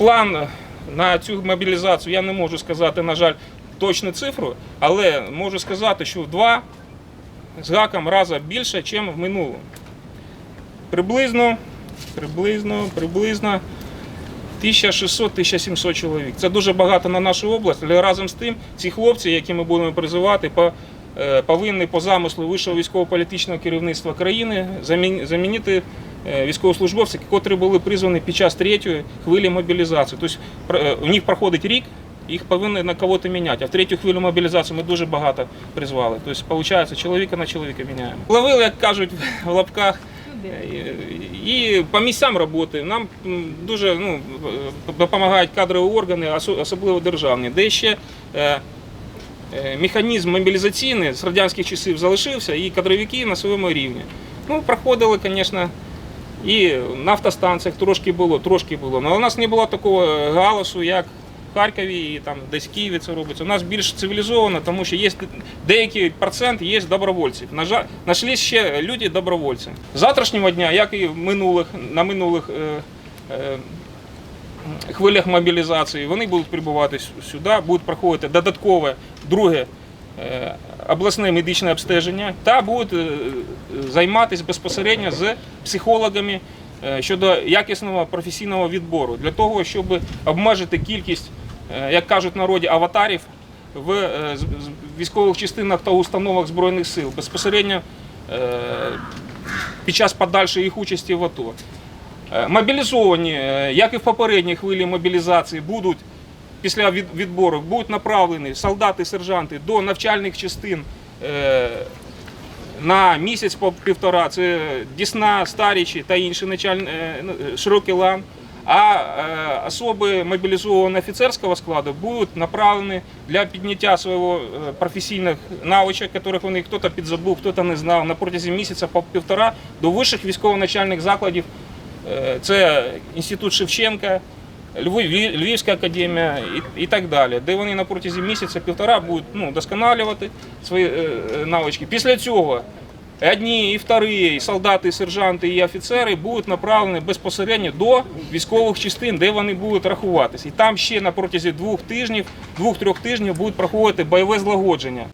План на цю мобілізацію я не можу сказати, на жаль, точну цифру, але можу сказати, що в два з гаком рази більше, ніж в минулому. Приблизно, приблизно, приблизно 1600-1700 чоловік. Це дуже багато на нашу область, але разом з тим ці хлопці, які ми будемо призивати, е, повинні по замислу вищого військово-політичного керівництва країни замінити військовослужбовців, котрі були призвані під час третьої хвилі мобілізації. Тобто е, у них проходить рік, їх повинні на кого-то міняти. А в третю хвилю мобілізації ми дуже багато призвали. Тобто, виходить, чоловіка на чоловіка міняємо. Ловили, як кажуть в лапках. І- І по місцям роботи нам дуже ну, е, допомагають кадрові органи, особливо державні, де ще е, е, механізм мобілізаційний з радянських часів залишився, і кадровики на своєму рівні. Ну, проходили, звісно, і на автостанціях трошки було, трошки було. Але у нас не було такого галасу, як в Харкові і там десь в Києві це робиться. У нас більш цивілізовано, тому що є деякий процент є добровольців. На жаль, знайшлись ще люди добровольці. Завтрашнього дня, як і минулих, на минулих е, е, хвилях мобілізації, вони будуть прибувати сюди, будуть проходити додаткове друге обласне медичне обстеження та будуть е, займатися безпосередньо з психологами е, щодо якісного професійного відбору для того, щоб обмежити кількість, е, як кажуть в народі, аватарів в е, військових частинах та установах збройних сил безпосередньо е, під час подальшої їх участі в АТО. Е, Мобілізовані, е, як і в попередній хвилі мобілізації, будуть після від- відбору будуть направлені солдати, сержанти до навчальних частин е, на місяць по півтора. Це Дісна, Старічі та інші начальні е, ну, е, широкий лан. А особи мобілізованого офіцерського складу будуть направлені для підняття свого професійних навичок, яких вони хтось підзабув, хтось не знав на протязі місяця по півтора до вищих військово-начальних закладів. Це інститут Шевченка, Львівська академія і, і так далі, де вони на протязі місяця-півтора будуть ну, досконалювати свої е, е, навички. Після цього одні і вторі, і солдати, і сержанти, і офіцери будуть направлені безпосередньо до військових частин, де вони будуть рахуватися. І там ще на протязі двох тижнів, двох-трьох тижнів будуть проходити бойове злагодження.